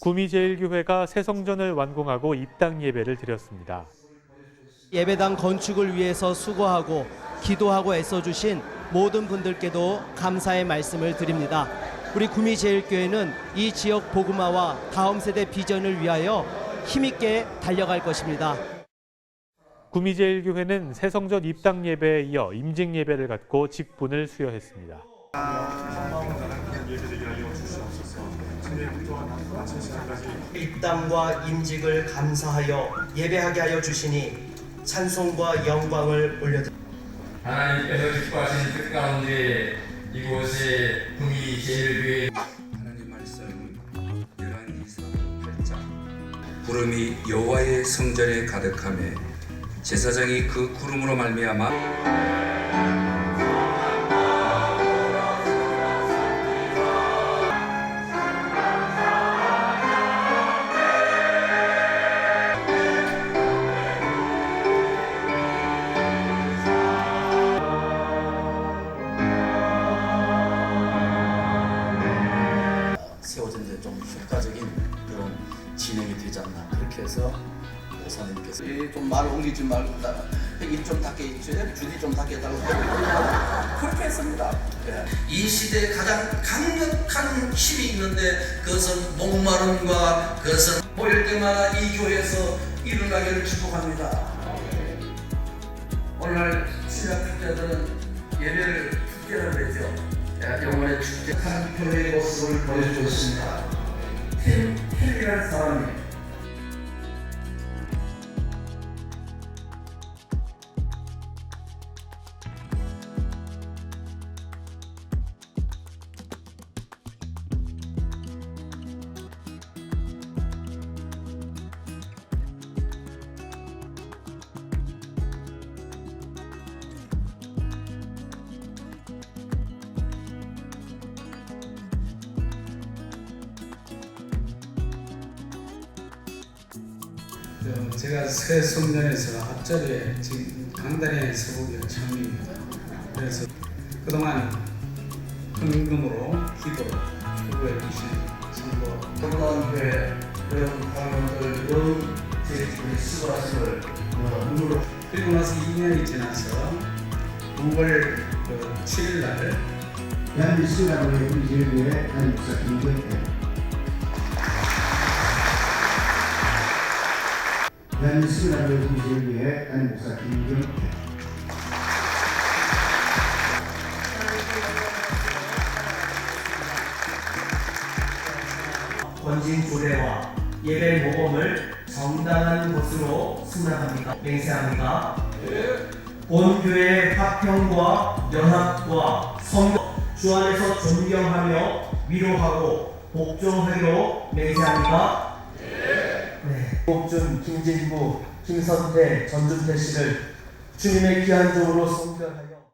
구미제일교회가 새 성전을 완공하고 입당 예배를 드렸습니다. 예배당 건축을 위해서 수고하고 기도하고 애써주신 모든 분들께도 감사의 말씀을 드립니다. 우리 구미제일교회는 이 지역 복음화와 다음 세대 비전을 위하여 힘있게 달려갈 것입니다. 구미제일교회는 새 성전 입당 예배에 이어 임직 예배를 갖고 직분을 수여했습니다. 입당과 임직을 감사하여 예배하게 하여 주시니 찬송과 영광을 올려드립니다. 하나님께서 기뻐하시는 뜻 가운데 이곳에 구미 제일교회 하나님 말씀 열왕기서 8장 구름이 여호와의 성전에 가득함에 제사장이 그 구름으로 말미암아 되지 않나 그렇게 해서 목사님께서 이좀 말을 옮기지 말고 입좀 닫게 있지 주디 좀 닫게 해달라고 그렇게 했습니다 예. 이 시대에 가장 강력한 힘이 있는데 그것은 목마름과 그것은 모일 때마다 이 교회에서 일어나기를 축복합니다. 오늘 신약 학자들은 예배를 축제라고 했죠. 영원의 축제 한 교회의 모습을 보여주었습니다. 팀, 팀이라는 사람 제가 새 성전에서 앞자리에 지금 강단에 서보기가 처음입니다. 그래서 그동안 헌금으로 기도, 후보해 주신 선거 건강한 교회 여러분 당원들 여러분 제 수고하심을 눈으로 그리고 나서 2년이 지나서 9월 7일 날 대한민국이라고 우리 제일교회 한국사 김경태 대한민국이라고 우리 제일교회 한국사 김경태 권진 조례와 예배 모범을 정당한 것으로 승낙합니다. 맹세합니다. 본 교회 화평과 연합과 성령 주 안에서 존경하며 위로하고 복종하기로 맹세합니다. 네. 복준 김진부, 김선태, 전준태 씨를 주님의 귀한 종으로 성별하여